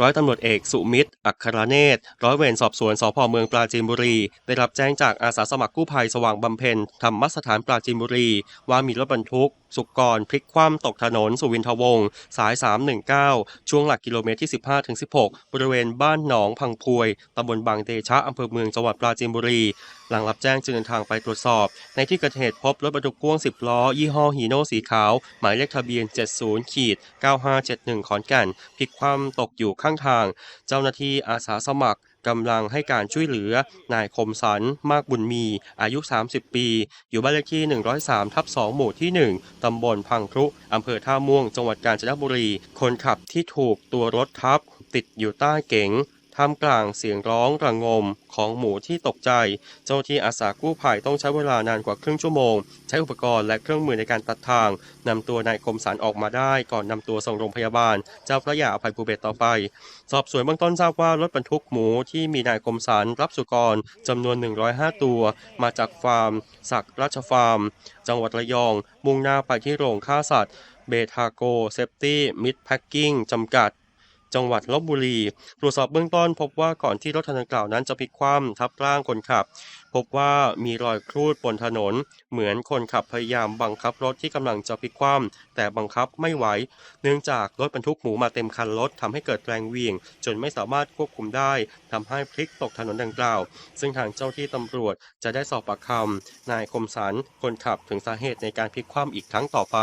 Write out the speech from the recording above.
ร้อยตำรวจเอกสุมิตร อัครเนตร ร้อยเวรสอบสวนสพเมืองปราจีนบุรี ได้รับแจ้งจากอาสาสมัครกู้ภัยสว่างบำเพ็ญธรรมสถานปราจีนบุรี ว่ามีรถบรรทุก สุกรพลิกคว่ำตกถนน สุวินทวงศ์สาย 319 ช่วงหลักกิโลเมตรที่ 15-16 บริเวณบ้านหนองพังพวยตำบลบางเดชะอำเภอเมืองจังหวัดปราจีนบุรี หลังรับแจ้งจึงเดินทางไปตรวจสอบ ในที่เกิดเหตุพบรถบรรทุกพ่วง 10 ล้อ ยี่ห้อฮีโน่สีขาว หมายเลขทะเบียน 70ขีด9571 ขอนแก่นพลิกคว่ำตกอยู่ข้างทาง เจ้าหน้าที่อาสาสมัคร กำลังให้การช่วยเหลือนายคมสันมากบุญมี อายุ 30 ปี อยู่บ้านเลขที่ 103 ทับ 2 หมู่ที่ 1 ตำบลพังครุอำเภอท่าม่วง จังหวัดกาญจนบุรี คนขับที่ถูกตัวรถทับ ติดอยู่ใต้เก๋ง ท่ามกลางเสียงร้องระงมของหมูที่ตกใจ เจ้าหน้าที่อาสากู้ภัยต้องใช้เวลานานกว่าครึ่งชั่วโมง ใช้อุปกรณ์และเครื่องมือในการตัดทางนำตัวนายคมสันออกมาได้ก่อนนำตัวส่งโรงพยาบาล เจ้าพระยาอภัยภูเบศต่อไป สอบสวนเบื้องต้นทราบว่ารถบรรทุกหมูที่มีนายคมสันรับสุกรจำนวน 105 ตัว มาจากฟาร์มศักดิ์ราชฟาร์ม จังหวัดระยอง มุ่งหน้าไปที่โรงฆ่าสัตว์เบทาโกเซฟตี้มิดแพ็กกิ้งจำกัด จังหวัดลบบุรี ตรวจสอบเบื้องต้นพบว่าก่อนที่รถคันดังกล่าวนั้นจะพลิกคว่ำทับร่างคนขับ พบว่ามีรอยครูดบนถนน เหมือนคนขับพยายามบังคับรถที่กำลังจะพลิกคว่ำแต่บังคับไม่ไหว เนื่องจากรถบรรทุกหมูมาเต็มคันรถทำให้เกิดแรงเวียง จนไม่สามารถควบคุมได้ทำให้พลิกตกถนนดังกล่าว ซึ่งทางเจ้าที่ตำรวจจะได้สอบปากคำนายคมสันคนขับถึงสาเหตุในการพลิกคว่ำอีกครั้งต่อไป